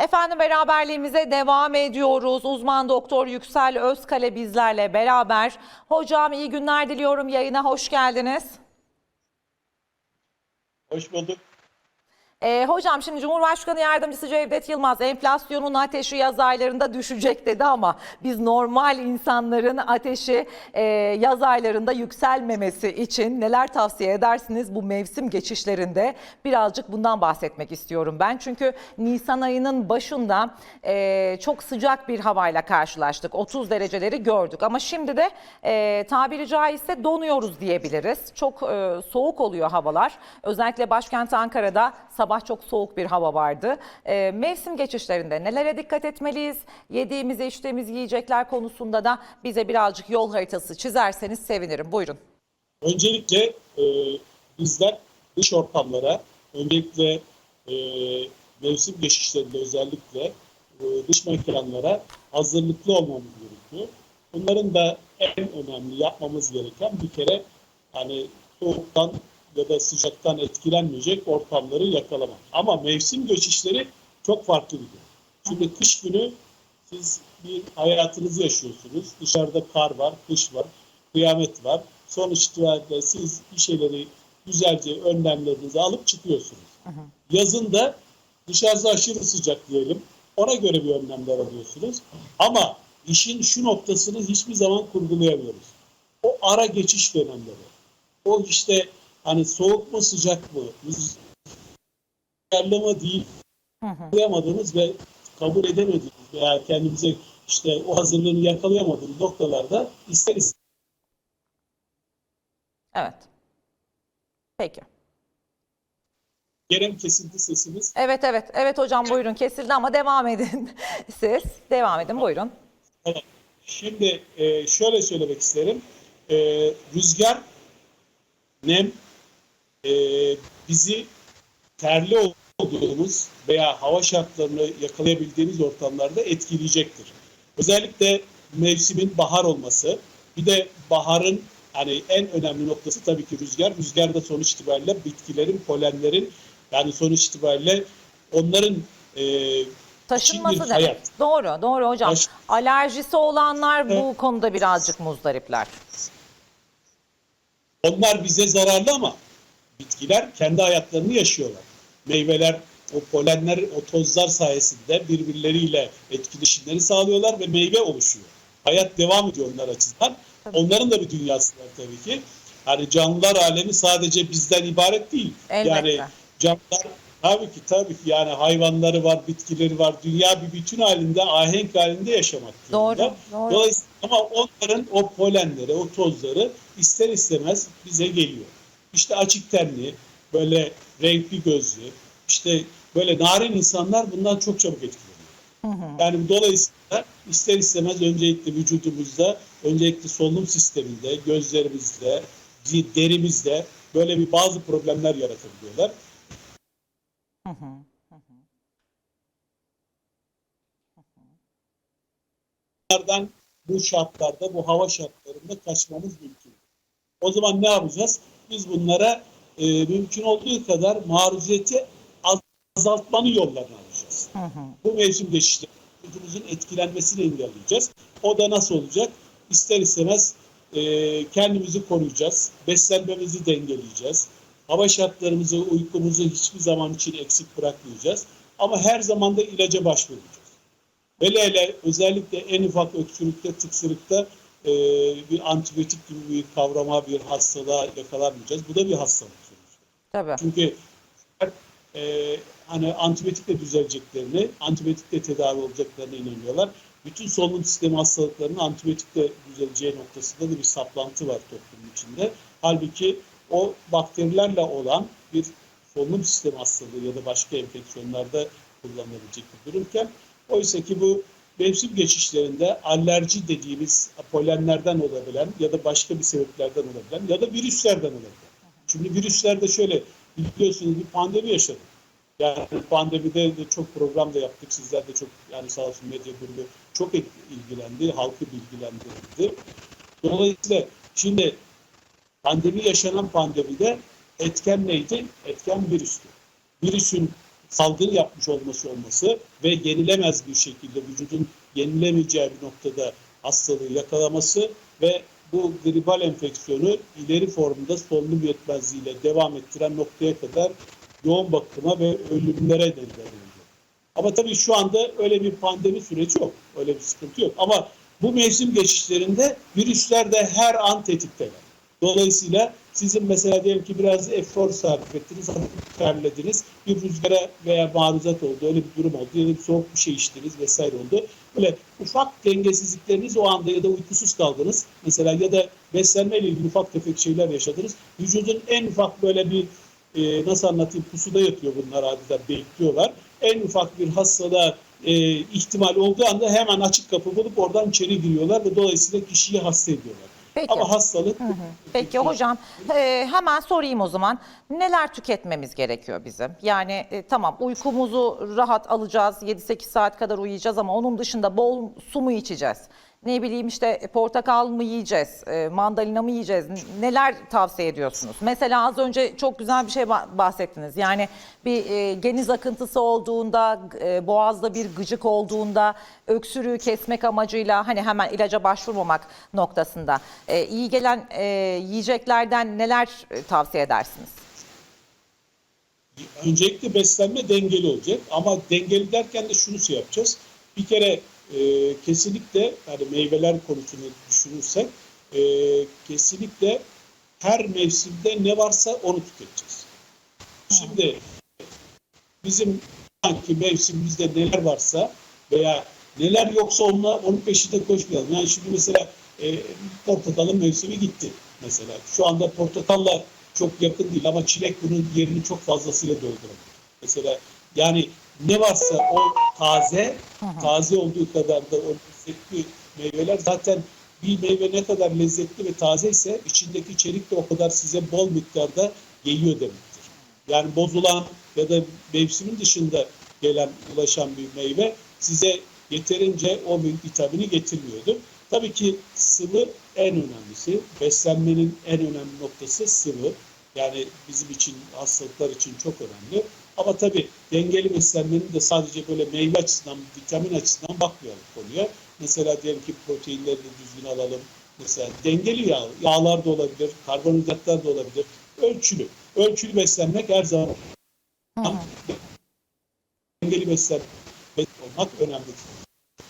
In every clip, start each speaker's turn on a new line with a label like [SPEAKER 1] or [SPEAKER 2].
[SPEAKER 1] Efendim beraberliğimize devam ediyoruz. Uzman doktor Yüksel Özkale bizlerle beraber. Hocam iyi günler diliyorum. Yayına hoş geldiniz.
[SPEAKER 2] Hoş bulduk.
[SPEAKER 1] Ee, hocam şimdi Cumhurbaşkanı Yardımcısı Cevdet Yılmaz enflasyonun ateşi yaz aylarında düşecek dedi ama biz normal insanların ateşi e, yaz aylarında yükselmemesi için neler tavsiye edersiniz bu mevsim geçişlerinde? Birazcık bundan bahsetmek istiyorum ben. Çünkü Nisan ayının başında e, çok sıcak bir havayla karşılaştık. 30 dereceleri gördük ama şimdi de e, tabiri caizse donuyoruz diyebiliriz. Çok e, soğuk oluyor havalar. Özellikle başkent Ankara'da sabah çok soğuk bir hava vardı. Ee, mevsim geçişlerinde nelere dikkat etmeliyiz? Yediğimiz, içtiğimiz yiyecekler konusunda da bize birazcık yol haritası çizerseniz sevinirim. Buyurun.
[SPEAKER 2] Öncelikle e, bizler dış ortamlara, öncelikle e, mevsim geçişlerinde özellikle e, dış mekanlara hazırlıklı olmamız gerekiyor. Bunların da en önemli yapmamız gereken bir kere hani soğuktan ya da sıcaktan etkilenmeyecek ortamları yakalamak. Ama mevsim geçişleri çok farklı bir durum. Şimdi kış günü siz bir hayatınızı yaşıyorsunuz. Dışarıda kar var, kış var, kıyamet var. Sonuç itibariyle siz bir şeyleri güzelce önlemlerinizi alıp çıkıyorsunuz. Yazın da dışarısı aşırı sıcak diyelim. Ona göre bir önlemler alıyorsunuz. Ama işin şu noktasını hiçbir zaman kurgulayamıyoruz. O ara geçiş dönemleri. O işte hani soğuk mu sıcak mı? Rüzgarlı mı değil. Yakalayamadığımız ve kabul edemediğimiz veya kendimize işte o hazırlığını yakalayamadığımız noktalarda ister
[SPEAKER 1] Evet. Peki.
[SPEAKER 2] Kerem kesildi sesimiz.
[SPEAKER 1] Evet evet. Evet hocam buyurun kesildi ama devam edin. Siz devam edin buyurun.
[SPEAKER 2] Evet. Şimdi e, şöyle söylemek isterim. E, rüzgar, nem e, bizi terli olduğumuz veya hava şartlarını yakalayabildiğimiz ortamlarda etkileyecektir. Özellikle mevsimin bahar olması, bir de baharın hani en önemli noktası tabii ki rüzgar. Rüzgar da sonuç itibariyle bitkilerin, polenlerin yani sonuç itibariyle onların e,
[SPEAKER 1] Taşınması demek.
[SPEAKER 2] hayat.
[SPEAKER 1] Doğru, doğru hocam.
[SPEAKER 2] Taş-
[SPEAKER 1] Alerjisi olanlar bu konuda birazcık muzdaripler.
[SPEAKER 2] Onlar bize zararlı ama bitkiler kendi hayatlarını yaşıyorlar. Meyveler, o polenler, o tozlar sayesinde birbirleriyle etkileşimleri sağlıyorlar ve meyve oluşuyor. Hayat devam ediyor onlar açısından. Onların da bir dünyası var tabii ki. Hani canlılar alemi sadece bizden ibaret değil.
[SPEAKER 1] Elbette.
[SPEAKER 2] Yani canlılar tabii ki tabii ki yani hayvanları var, bitkileri var. Dünya bir bütün halinde, ahenk halinde yaşamak
[SPEAKER 1] Doğru, doğru.
[SPEAKER 2] Dolayısıyla ama onların o polenleri, o tozları ister istemez bize geliyor. İşte açık tenli, böyle renkli gözlü, işte böyle narin insanlar bundan çok çabuk etkileniyor. Yani dolayısıyla ister istemez öncelikle vücudumuzda, öncelikle solunum sisteminde, gözlerimizde, derimizde böyle bir bazı problemler yaratabiliyorlar. Bunlardan bu şartlarda, bu hava şartlarında kaçmamız mümkün. O zaman ne yapacağız? Biz bunlara e, mümkün olduğu kadar maruziyeti az- azaltmanın yollarını arayacağız. Bu mevsim geçişleri vücudumuzun etkilenmesini engelleyeceğiz. O da nasıl olacak? İster istemez e, kendimizi koruyacağız. Beslenmemizi dengeleyeceğiz. Hava şartlarımızı, uykumuzu hiçbir zaman için eksik bırakmayacağız. Ama her zaman da ilaca başvuracağız. Hele hele özellikle en ufak öksürükte, tıksırıkta e, bir antibiyotik gibi bir kavrama, bir hastalığa yakalanmayacağız. Bu da bir hastalık sonuçta.
[SPEAKER 1] Tabii.
[SPEAKER 2] Çünkü e, hani antibiyotikle düzeleceklerini, antibiyotikle tedavi olacaklarına inanıyorlar. Bütün solunum sistemi hastalıklarının antibiyotikle düzeleceği noktasında da bir saplantı var toplumun içinde. Halbuki o bakterilerle olan bir solunum sistemi hastalığı ya da başka enfeksiyonlarda kullanılabilecek bir durumken oysa ki bu mevsim geçişlerinde alerji dediğimiz polenlerden olabilen ya da başka bir sebeplerden olabilen ya da virüslerden olabilen. Şimdi virüslerde şöyle biliyorsunuz bir pandemi yaşadık. Yani pandemide de çok program da yaptık. Sizler de çok yani sağ olsun medya grubu çok ilgilendi, halkı bilgilendirdi. Dolayısıyla şimdi pandemi yaşanan pandemide etken neydi? Etken virüstü. Virüsün salgın yapmış olması olması ve yenilemez bir şekilde vücudun yenilemeyeceği bir noktada hastalığı yakalaması ve bu gribal enfeksiyonu ileri formda solunum yetmezliğiyle devam ettiren noktaya kadar yoğun bakıma ve ölümlere neden oluyor. Ama tabii şu anda öyle bir pandemi süreci yok. Öyle bir sıkıntı yok. Ama bu mevsim geçişlerinde virüsler de her an tetikteler. Dolayısıyla sizin mesela diyelim ki biraz efor sarf ettiniz, terlediniz, bir rüzgara veya maruzat oldu, öyle bir durum oldu, ya bir soğuk bir şey içtiniz vesaire oldu. Böyle ufak dengesizlikleriniz o anda ya da uykusuz kaldınız mesela ya da beslenmeyle ilgili ufak tefek şeyler yaşadınız. Vücudun en ufak böyle bir e, nasıl anlatayım pusuda yatıyor bunlar adeta bekliyorlar. En ufak bir hastalığa e, ihtimal olduğu anda hemen açık kapı bulup oradan içeri giriyorlar ve dolayısıyla kişiyi hasta ediyorlar.
[SPEAKER 1] Peki.
[SPEAKER 2] Ama hastalık
[SPEAKER 1] Peki hocam e, hemen sorayım o zaman. Neler tüketmemiz gerekiyor bizim? Yani e, tamam uykumuzu rahat alacağız. 7-8 saat kadar uyuyacağız ama onun dışında bol su mu içeceğiz? Ne bileyim işte portakal mı yiyeceğiz? e, mandalina mı yiyeceğiz? Neler tavsiye ediyorsunuz? Mesela az önce çok güzel bir şey ba- bahsettiniz. Yani bir e, geniz akıntısı olduğunda, e, boğazda bir gıcık olduğunda öksürüğü kesmek amacıyla hani hemen ilaca başvurmamak noktasında e, iyi gelen e, yiyeceklerden neler e, tavsiye edersiniz?
[SPEAKER 2] öncelikle beslenme dengeli olacak ama dengeli derken de şunu şey yapacağız. Bir kere e, kesinlikle hani meyveler konusunu düşünürsek e, kesinlikle her mevsimde ne varsa onu tüketeceğiz. Şimdi bizim sanki mevsimimizde neler varsa veya neler yoksa onunla, onun peşinde koşmayalım. Yani şimdi mesela e, portakalın mevsimi gitti mesela. Şu anda portakalla çok yakın değil ama çilek bunun yerini çok fazlasıyla doldurabilir. Mesela yani ne varsa o taze, taze olduğu kadar da o lezzetli meyveler zaten bir meyve ne kadar lezzetli ve taze ise içindeki içerik de o kadar size bol miktarda geliyor demektir. Yani bozulan ya da mevsimin dışında gelen, ulaşan bir meyve size yeterince o vitamini getirmiyordur. Tabii ki sıvı en önemlisi. Beslenmenin en önemli noktası sıvı. Yani bizim için, hastalıklar için çok önemli. Ama tabii dengeli beslenmenin de sadece böyle meyve açısından, vitamin açısından bakmayalım konuya. Mesela diyelim ki proteinleri de düzgün alalım. Mesela dengeli yağ, yağlar da olabilir, karbonhidratlar da olabilir. Ölçülü. Ölçülü beslenmek her zaman dengeli beslenmek olmak önemlidir.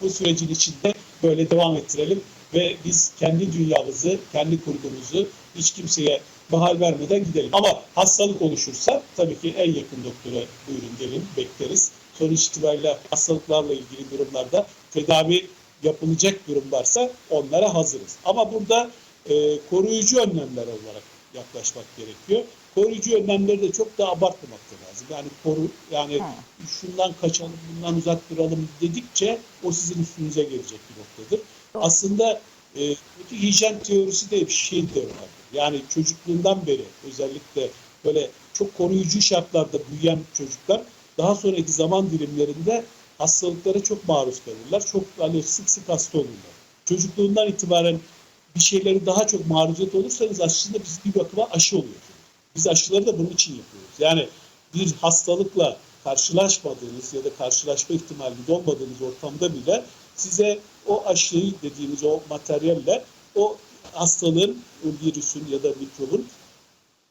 [SPEAKER 2] Bu sürecin içinde böyle devam ettirelim ve biz kendi dünyamızı, kendi kurgumuzu hiç kimseye bahal vermeden gidelim. Ama hastalık oluşursa tabii ki en yakın doktora buyurun gelin, bekleriz. Sonuç itibariyle hastalıklarla ilgili durumlarda tedavi yapılacak durum varsa onlara hazırız. Ama burada e, koruyucu önlemler olarak yaklaşmak gerekiyor. Koruyucu önlemleri de çok da abartmamak da lazım. Yani koru yani şundan kaçalım, bundan uzak duralım dedikçe o sizin üstünüze gelecek bir noktadır. Aslında e, kötü hijyen teorisi de bir şey de. Yani çocukluğundan beri özellikle böyle çok koruyucu şartlarda büyüyen çocuklar daha sonraki zaman dilimlerinde hastalıklara çok maruz kalırlar. Çok hani sık sık hasta olurlar. Çocukluğundan itibaren bir şeyleri daha çok maruziyet olursanız aslında biz bir bakıma aşı oluyorsunuz. Biz aşıları da bunun için yapıyoruz. Yani bir hastalıkla karşılaşmadığınız ya da karşılaşma ihtimaliniz olmadığınız ortamda bile size o aşıyı dediğimiz o materyalle o hastalığın, virüsün ya da mikrobun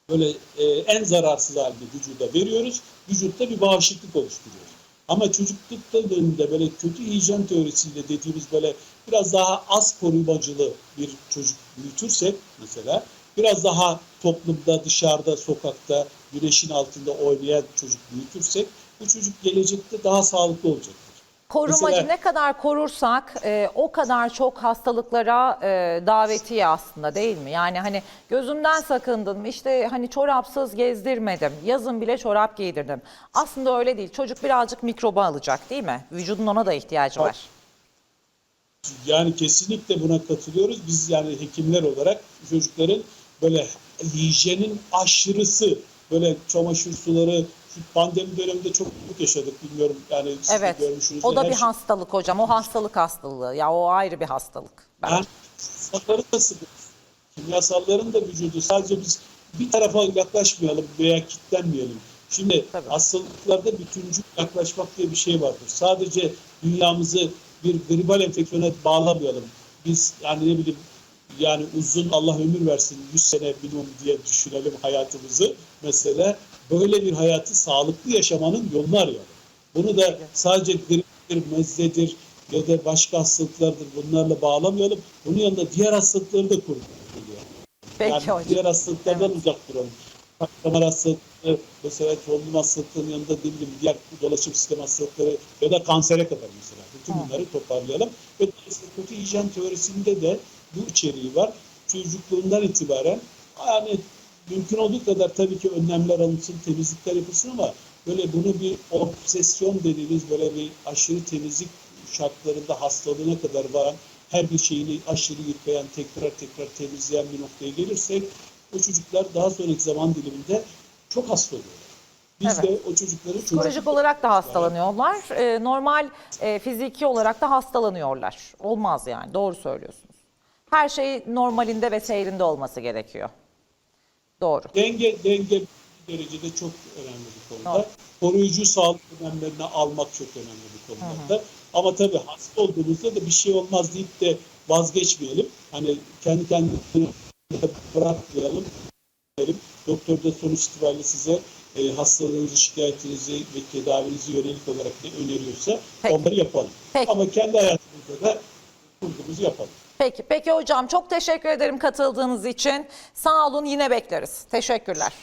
[SPEAKER 2] böyle e, en zararsız halde vücuda veriyoruz. Vücutta bir bağışıklık oluşturuyoruz. Ama çocukluk döneminde böyle kötü hijyen teorisiyle dediğimiz böyle biraz daha az korumacılı bir çocuk büyütürsek mesela biraz daha toplumda, dışarıda, sokakta, güneşin altında oynayan çocuk büyütürsek bu çocuk gelecekte daha sağlıklı olacaktır.
[SPEAKER 1] Korumacı
[SPEAKER 2] Mesela-
[SPEAKER 1] ne kadar korursak e, o kadar çok hastalıklara e, davetiye aslında değil mi? Yani hani gözümden sakındım işte hani çorapsız gezdirmedim yazın bile çorap giydirdim. Aslında öyle değil çocuk birazcık mikroba alacak değil mi? Vücudun ona da ihtiyacı var.
[SPEAKER 2] Yani kesinlikle buna katılıyoruz. Biz yani hekimler olarak çocukların böyle hijyenin aşırısı böyle çamaşır suları pandemi döneminde çok yaşadık bilmiyorum yani siz
[SPEAKER 1] Evet
[SPEAKER 2] de görmüşsünüz.
[SPEAKER 1] o da bir
[SPEAKER 2] şey-
[SPEAKER 1] hastalık hocam o hastalık hastalığı ya o ayrı bir hastalık. bence.
[SPEAKER 2] Yani da sıkıntı. Kimyasalların da vücudu sadece biz bir tarafa yaklaşmayalım veya kitlenmeyelim. Şimdi
[SPEAKER 1] Tabii.
[SPEAKER 2] hastalıklarda bütüncül yaklaşmak diye bir şey vardır. Sadece dünyamızı bir gribal enfeksiyona bağlamayalım. Biz yani ne bileyim yani uzun Allah ömür versin 100 sene minimum diye düşünelim hayatımızı. Mesela böyle bir hayatı sağlıklı yaşamanın yolunu arayalım. Bunu da sadece griptir, mezzedir ya da başka hastalıklardır bunlarla bağlamayalım. Bunun yanında diğer hastalıkları da koruyalım.
[SPEAKER 1] Peki
[SPEAKER 2] yani
[SPEAKER 1] hocam.
[SPEAKER 2] diğer hastalıklardan uzak duralım. Damar hastalıkları, mesela solunum hastalıklarının yanında ne bileyim diğer dolaşım sistem hastalıkları ya da kansere kadar mesela. Bütün bunları toparlayalım. Ve kötü hijyen teorisinde de bu içeriği var. Çocukluğundan itibaren yani mümkün olduğu kadar tabii ki önlemler alınsın, temizlikler yapılsın ama böyle bunu bir obsesyon dediğimiz böyle bir aşırı temizlik şartlarında hastalığına kadar varan her bir şeyini aşırı yıkayan, tekrar tekrar temizleyen bir noktaya gelirsek o çocuklar daha sonraki zaman diliminde çok hasta oluyorlar. Biz
[SPEAKER 1] Evet.
[SPEAKER 2] de o çocukları
[SPEAKER 1] Psikolojik
[SPEAKER 2] çocuk
[SPEAKER 1] olarak da hastalanıyorlar. Ee, normal e, fiziki olarak da hastalanıyorlar. Olmaz yani. Doğru söylüyorsunuz. Her şey normalinde ve seyrinde olması gerekiyor. Doğru.
[SPEAKER 2] denge denge derecede çok önemli bir konuda.
[SPEAKER 1] Doğru.
[SPEAKER 2] Koruyucu sağlık önlemlerini almak çok önemli bir konuda. Ama tabii hasta olduğumuzda da bir şey olmaz deyip de vazgeçmeyelim. Hani kendi kendimizi bırakmayalım. Doktor da sonuç itibariyle size e, hastalığınızı, şikayetinizi ve tedavinizi yönelik olarak ne öneriyorsa
[SPEAKER 1] Peki.
[SPEAKER 2] onları yapalım.
[SPEAKER 1] Peki.
[SPEAKER 2] Ama kendi hayatımızda da kurduğumuzu yapalım.
[SPEAKER 1] Peki, peki hocam çok teşekkür ederim katıldığınız için. Sağ olun yine bekleriz. Teşekkürler.